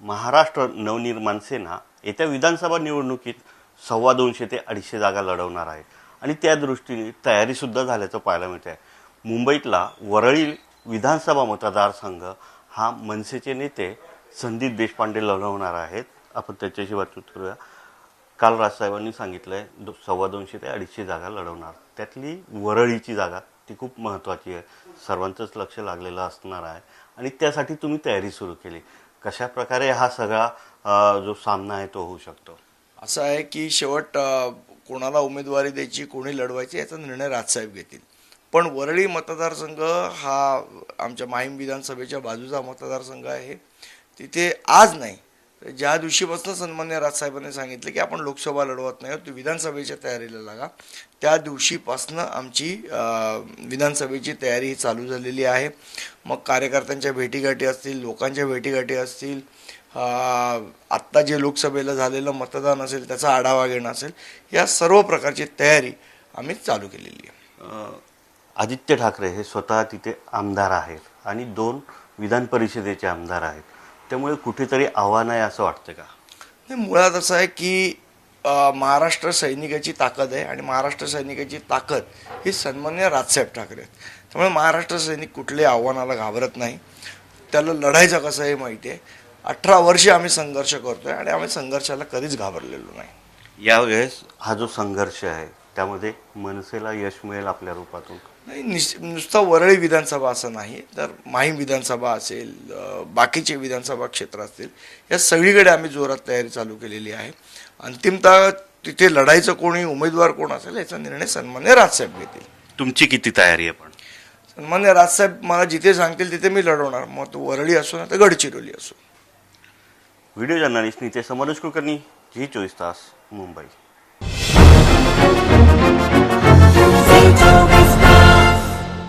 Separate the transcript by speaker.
Speaker 1: महाराष्ट्र नवनिर्माण सेना येत्या विधानसभा निवडणुकीत सव्वा दोनशे ते अडीचशे जागा लढवणार आहे. आणि त्या दृष्टीने तयारीसुद्धा झाल्याचं पाहायला मिळत आहे मुंबईतला वरळी विधानसभा मतदारसंघ हा मनसेचे नेते संदीप देशपांडे लढवणार आहेत. आपण त्याच्याशी बातचीत करूया. काल राजसाहेबांनी सांगितलंय दो सव्वा दोनशे ते अडीचशे जागा लढवणार. त्यातली वरळीची जागा ती खूप महत्त्वाची आहे. सर्वांचंच लक्ष लागलेलं असणार आहे. आणि त्यासाठी तुम्ही तयारी सुरू केली. कशा प्रकारे हा सगळा जो सामना आहे तो होऊ शकतो?
Speaker 2: असं आहे की शेवट कोणाला उमेदवारी द्यायची कोणी लढवायची याचा निर्णय राजसाहेब घेतील. पण वरळी मतदारसंघ हा आमच्या माहीम विधानसभेच्या बाजूचा मतदारसंघ आहे. तिथे आज नाही ज्या दिवशीपासून सन्मान्य राजसाहेबांनी सांगितलं की आपण लोकसभा लढवत नाही आहोत, विधानसभेच्या तयारीला लागा. त्या दिवशीपासनं आमची विधानसभेची तयारी ही चालू झालेली आहे. मग कार्यकर्त्यांच्या भेटीगाठी असतील लोकांच्या भेटीगाठी असतील आत्ता जे लोकसभेला झालेलं मतदान असेल त्याचा आढावा घेणं असेल या सर्व प्रकारची तयारी आम्ही चालू केलेली आहे.
Speaker 1: आदित्य ठाकरे हे स्वतः तिथे आमदार आहेत आणि दोन विधान परिषदेचे आमदार आहेत. त्यामुळे कुठेतरी आव्हान आहे असं वाटतं का?
Speaker 2: नाही मुळात असं आहे की महाराष्ट्र सैनिकाची ताकद आहे आणि महाराष्ट्र सैनिकाची ताकद ही सन्मान्य राजसाहेब ठाकरे आहेत. त्यामुळे महाराष्ट्र सैनिक कुठल्याही आव्हानाला घाबरत नाही. त्याला लढायचं कसं हे माहिती आहे. अठरा वर्षे आम्ही संघर्ष करतोय आणि आम्ही संघर्षाला कधीच घाबरलेलो नाही.
Speaker 1: यावेळेस हा जो संघर्ष आहे त्यामध्ये मनसेला यश मिळेल आपल्या रूपातून.
Speaker 2: नाही निश नुसता वरळी विधानसभा असं नाही तर माहीम विधानसभा असेल बाकीचे विधानसभा क्षेत्र असतील या सगळीकडे आम्ही जोरात तयारी चालू केलेली आहे. अंतिमतः तिथे लढायचं कोणी उमेदवार कोण असेल याचा निर्णय सन्मान्य राजसाहेब घेतील.
Speaker 1: तुमची किती तयारी आहे पण?
Speaker 2: सन्मान्य राजसाहेब मला जिथे सांगतील तिथे मी लढवणार. मग तो वरळी असो ना तर गडचिरोली असो.
Speaker 1: व्हिडिओ जर्नलिस्ट नितेश समोरज कुलकर्णी जी चोवीस तास मुंबई.